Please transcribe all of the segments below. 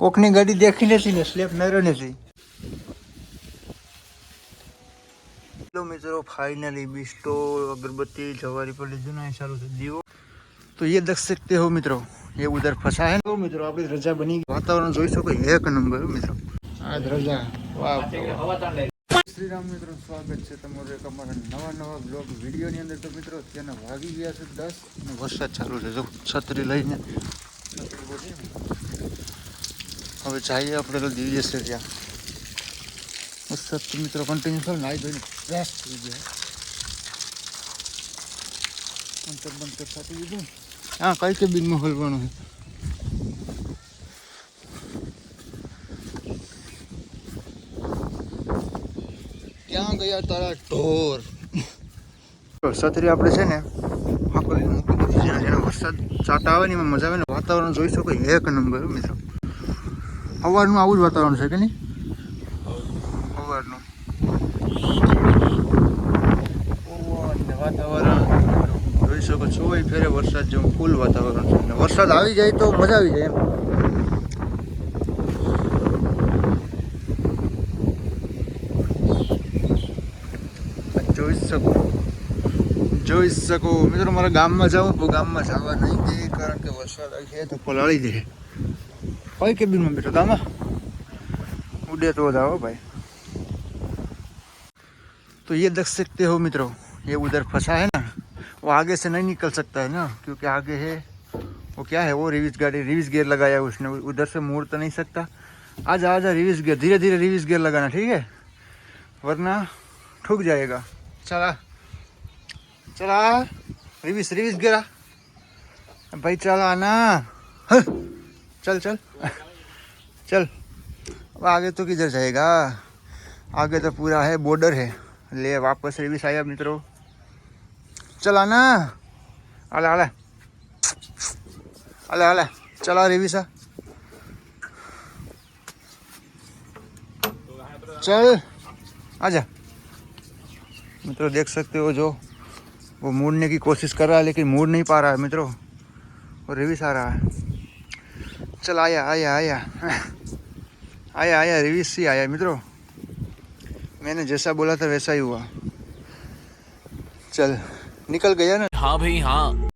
કોકની ગાડી દેખી નથી ને સ્લેપ મેરો નથી હેલો મિત્રો फाइनली बिस्टो अगरबत्ती जवारी पर લીધું ને સારું છે દીવો તો ये देख सकते हो મિત્રો ये उधर फंसा है तो મિત્રો આપણી રજા બની ગઈ વાતાવરણ જોઈ શકો એક નંબર મિત્રો આ જ રજા વાહ શ્રી રામ મિત્રો સ્વાગત છે તમારું એક અમારા નવા નવા બ્લોગ વિડીયોની અંદર તો મિત્રો અત્યારના વાગી ગયા છે દસ અને વરસાદ ચાલુ છે જો છત્રી લઈને છત્રી બોલી ને. હવે જઈએ આપણે તો દિવ્ય છે ત્યાં. વરસાદ મિત્રો કન્ટિન્યુ થયો નાઈ ધોઈને. ફ્રેશ થઈ ગયા. અંતર બંતર સાથે દીધું હા કઈ કેબિનમાં હલવાનું છે ક્યાં ગયા તારા ઢોર. છત્રી આપણે છે ને વરસાદ ચાટા આવે ને એમાં મજા આવે ને વાતાવરણ જોઈ શકો એક નંબર મિત્રો. સવારનું આવું જ વાતાવરણ છે કે નહીં? સવારનું વાતાવરણ. જોઈ શકો છો એ ફેરે વરસાદ જેવું ફૂલ વાતાવરણ છે. વરસાદ આવી જાય તો મજા આવી જાય એમ. જોઈ શકો. જોઈ શકો. મિત્રો મારા ગામમાં જાઉં તો ગામમાં જવા નહીં દે કારણ કે વરસાદ આવી છે તો પલાળી દે. કઈ કેબિનમાં બેઠો તામાં उड़े तो जाओ भाई तो ये देख सकते हो मित्रों ये उधर फंसा है ना वो आगे से नहीं निकल सकता है ना क्योंकि आगे है वो क्या है वो रिविस गाड़ी रिविस गियर लगाया है उसने उधर से मोड़ तो नहीं सकता आजा आजा रिविस गियर धीरे धीरे रिविस गियर लगाना ठीक है वरना ठुक जाएगा चला चला रिविस रिविस गिरा भाई चला ना हाँ, चल चल। चल। अब आगे तो किधर जाएगा? आगे तो पूरा है बॉर्डर है। ले, वापस रिविस आया मित्रों। चला ना अला अला अला अला चला रिविसा चल। आजा मित्रों, देख सकते हो जो, वो मोड़ने की कोशिश कर रहा है, लेकिन मोड़ नहीं पा रहा है मित्रों। और रिविस आ रहा है। चल आया आया आया। आया आया रिविस ही आया मित्रों। मैंने जैसा बोला था वैसा ही हुआ। चल निकल गया ना? हाँ भाई हाँ।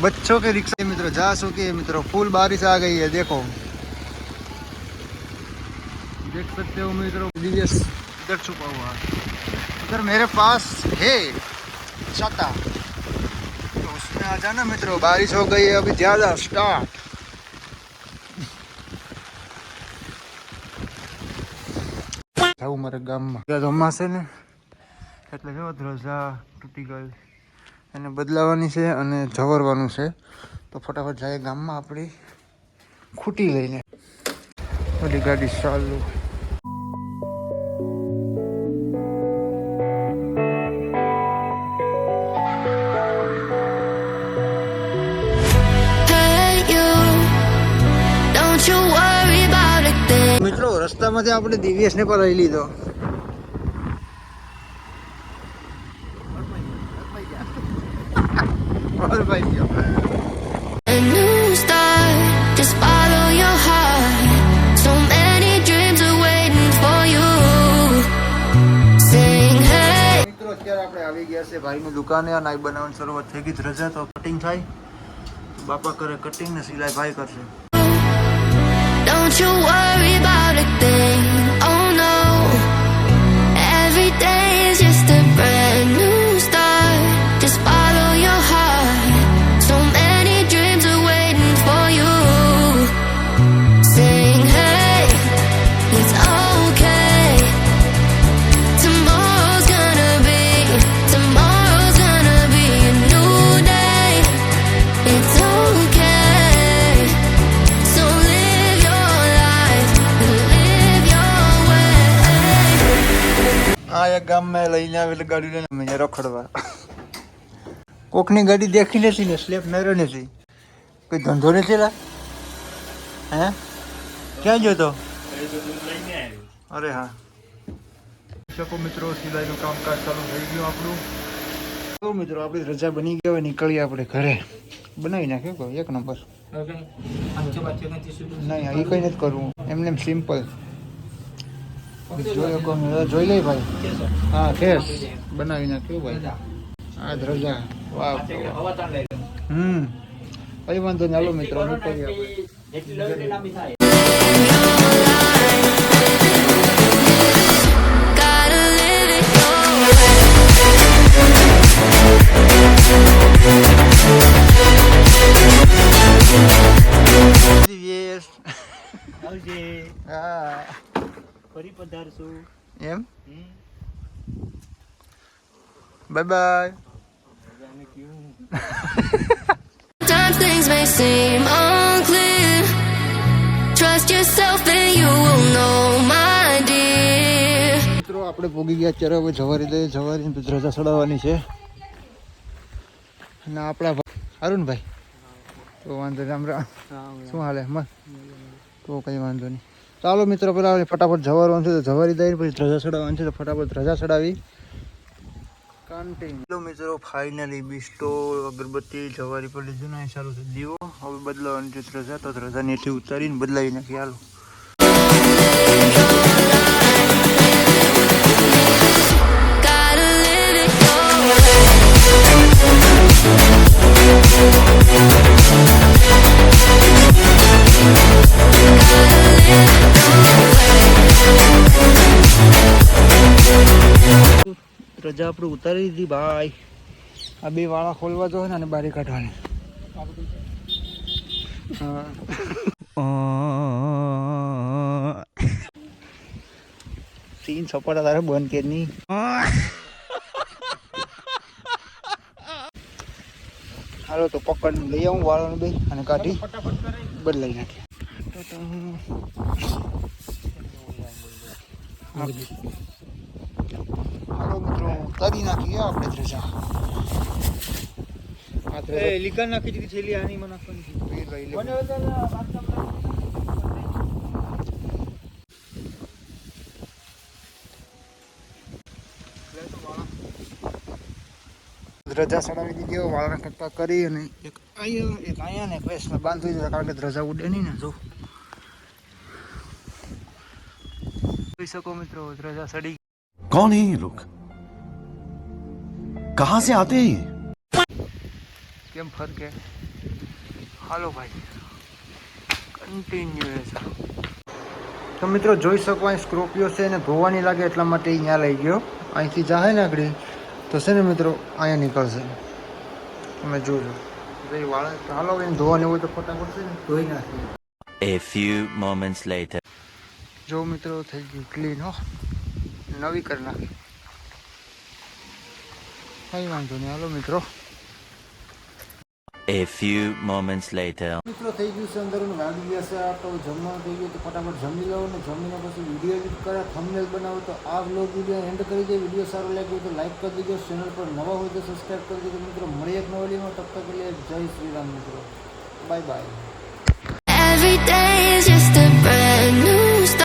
बच्चों के रिक्शा मित्रों जा चुके हैं मित्रों। फुल बारिश आ गई है देखो। देख सकते हो मित्रों इधर छुपा हुआ है। इधर मेरे पास है छाता। आ जाना मित्रों बारिश हो गई है अभी ज्यादा स्टार्ट જાવું મારે ગામમાં ત્યાં જમાશે ને એટલે જો ધ્રજા તૂટી ગઈ એને બદલાવાની છે અને જવરવાનું છે તો ફટાફટ જાય ગામમાં આપણી ખૂટી લઈને બધી ગાડી ચાલુ you. Sing hey. મિત્રો અત્યારે આપણે આવી ગયા છે ભાઈની દુકાને અને નાઈ બનાવવાની શરૂઆત થઈ ગઈ છે. રજા તો કટિંગ થાય બાપા કરે કટિંગ ને સિલાઈ ભાઈ કરશે એક ગામમાં લઈને આવેલી ગાડી લઈને રખડવા. કોકની ગાડી દેખી નથી ને સ્લેપ મેરો નથી. કોઈ ધંધો નથી લા? હે? ક્યાં ગયો અરે હા. શકો મિત્રો સિલાઈનું કામકાજ ચાલુ થઈ ગયું આપણું. તો મિત્રો આપણી રજા બની ગઈ હવે નીકળીએ આપણે ઘરે. બનાવી નાખ્યું કોઈ એક નંબર. નહીં એ કંઈ નથી કરવું. એમને એમ સિમ્પલ જોઈ લઈ ભાઈ. હા કેસ બનાવી નાખ્યું ભાઈ. આ ધ્રજા વાહ. હમ. કઈ વાંધો હાલો મિત્રો નીકળીએ આપણે. ફરી પધારશું. એમ? Bye bye Sometimes things may seem unclear. Trust yourself and you will know, my dear. મિત્રો આપણે પોગી ગયા અત્યારે હવે જવારી દઈએ જવારી તો ધ્રજા ચડાવવાની છે. અને આપણા ભાઈ અરુણભાઈ. તો વાંધો નહીં રામ રામ શું હાલે? મસ્ત. તો કંઈ વાંધો નહીં. ચાલો મિત્રો, પેલા ફટાફટ જવાનું છે, તો જવારી દઈને પછી ધ્રજા ચડાવવાનું છે, તો ફટાફટ ધ્રજા ચડાવી. કન્ટિન્યુ મિત્રો ફાઇનલી બિસ્ટો, અગરબત્તી, જવારી પર લીધું ને સારું છે દીવો. હવે બદલાવાની છે ધ્રજા તો ધ્રજા નીચે ઉતારીને બદલાવી નાખી હાલો. રજા આપણે ઉતારી દીધી ભાઈ. આ બે વાળા ખોલવા જોઈએ ને અને બારી કાઢવાની. સીન સપાટા તારે બંધ કે નહીં? હાલો તો પકડ લઈ આવું વાળાનું બે અને કાઢી બદલાઈ નાખી. હાલો મિત્રો ઉતારી નાખીએ આપણે ત્રેજા ધ્રજા લીકર નાખી દીધી છેલ્લી આની મને નાખવાની લે. ધ્રજા ચડાવી દીધી વાળા કટકા કરી અને એક અહીંયા એક અહીંયા ને પેસ બાંધી દીધા કારણ કે ધ્રજા ઉડે નહીં ને જો. જોઈ શકો મિત્રો ધ્રજા સડી कौन है ये लोग कहां से आते हैं ये કેમ ફરકે હાલો ભાઈ કન્ટિન્યુએશન તો મિત્રો જોઈ શકો અહીં સ્કોર્પિયો છે એને ધોવાની લાગે એટલા માટે અહીંયા લઈ ગયો અહીંથી જાહે ને આગળ તો છે ને મિત્રો અહીંયા નીકળશે તમે જોજો ભાઈ વાળા તો હાલો એને ધોવાની હોય તો ફટાફટ છે ને ધોઈ નાખીએ A few moments later. જો મિત્રો થઈ ગયું ક્લીન હો નવી કરી નાખી કંઈ વાંધો નહીં હાલો મિત્રો A few moments later. મિત્રો થઈ ગયું છે અંદર વાગી ગયા છે આ તો જમવાનું થઈ ગયું તો ફટાફટ જમી લો ને જમીને પછી વિડીયો એડિટ કરે થંબનેલ બનાવો તો આ વ્લોગ વિડીયો એન્ડ કરી દે વિડીયો સારો લાગ્યો તો લાઈક કરી દેજો ચેનલ પર નવા હોય તો સબસ્ક્રાઈબ કરી દેજો મિત્રો મળીએ એક નવલીમાં તબ તક કે લીએ જય શ્રી રામ મિત્રો bye bye Every day is just a